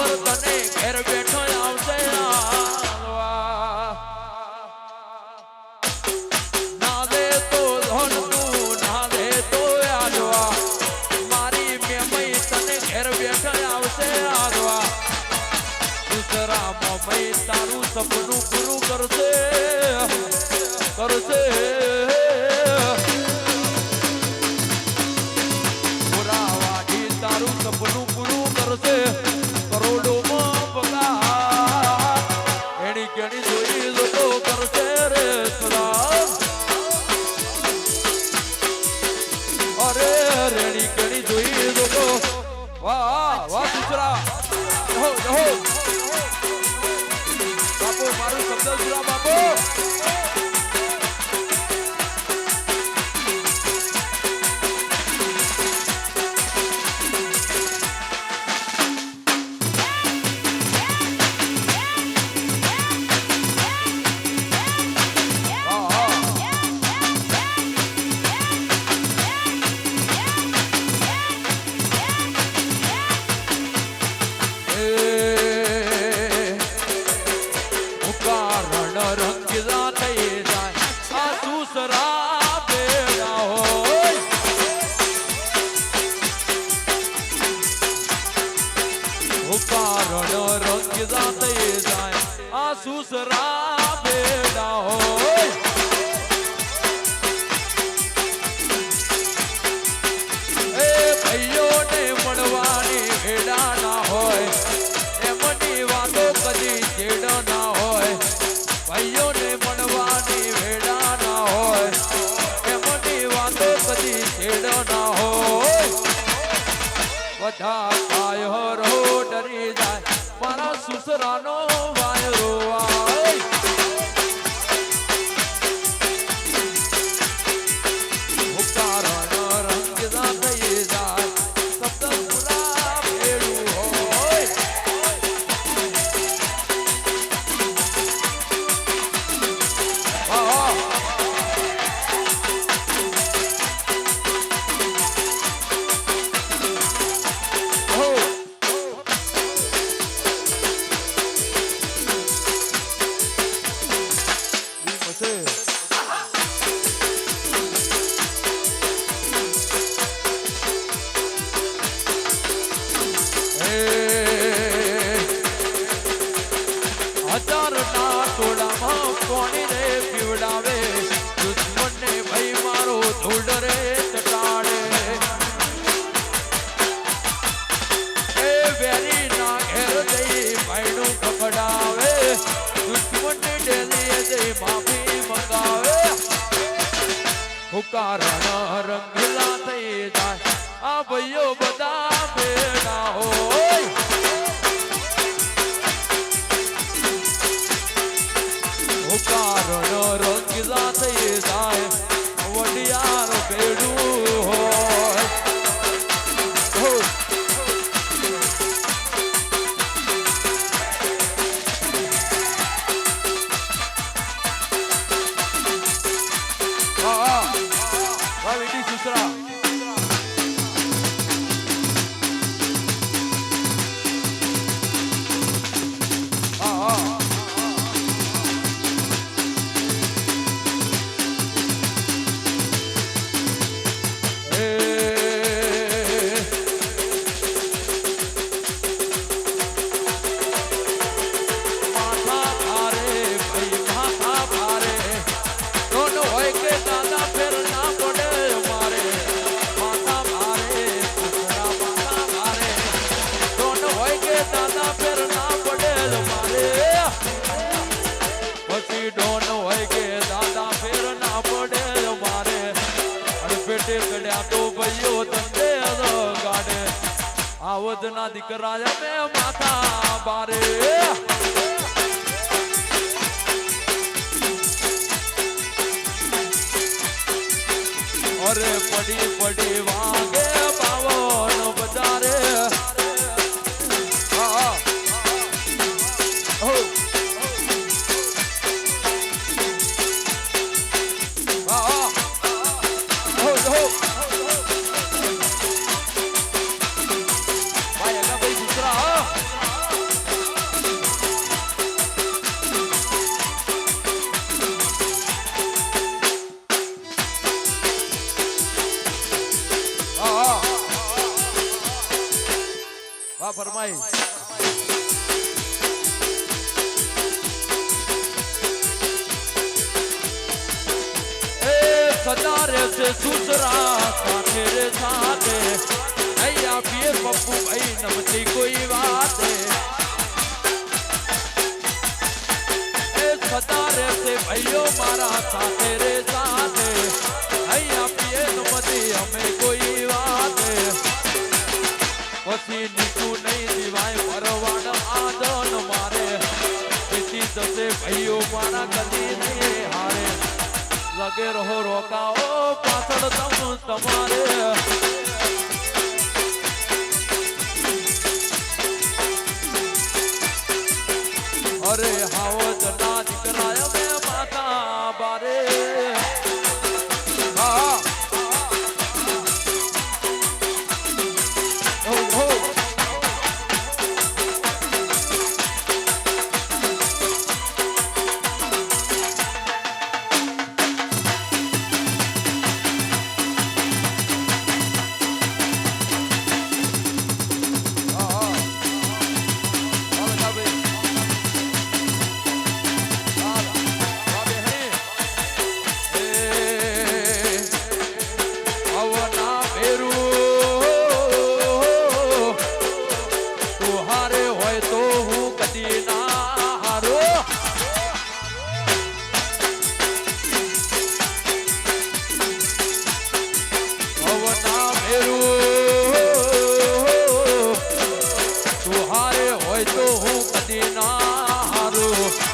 વર્તને ઘેર બેઠ રડો રોજ જાય. આ સુસરા બેડા હોય. veteranos. ચડાવે, દુશ્મન ડેલીએ જઈ માફી મંગાવે. હુકારણ રંગીલા થઈ જાય, આ ભાઈઓ બધા બેડા હોય. जना दिकरा जाते माता बारे। और पड़ी पड़ी वागे बाबो સદા રહેશે સુસરા સાથે રે સાથે. નહીં આપીએ પપ્પુ ભાઈ નમતી કોઈ વાત. એ સદા રહેશે ભાઈઓ મારા, સાથે રે ભાઈઓ મારા કદી નહીં હારે લગે રહો રોકાઓ પાછળ તમ તમારે અરે હાવ જના હોય તો હું કદી ના હારું.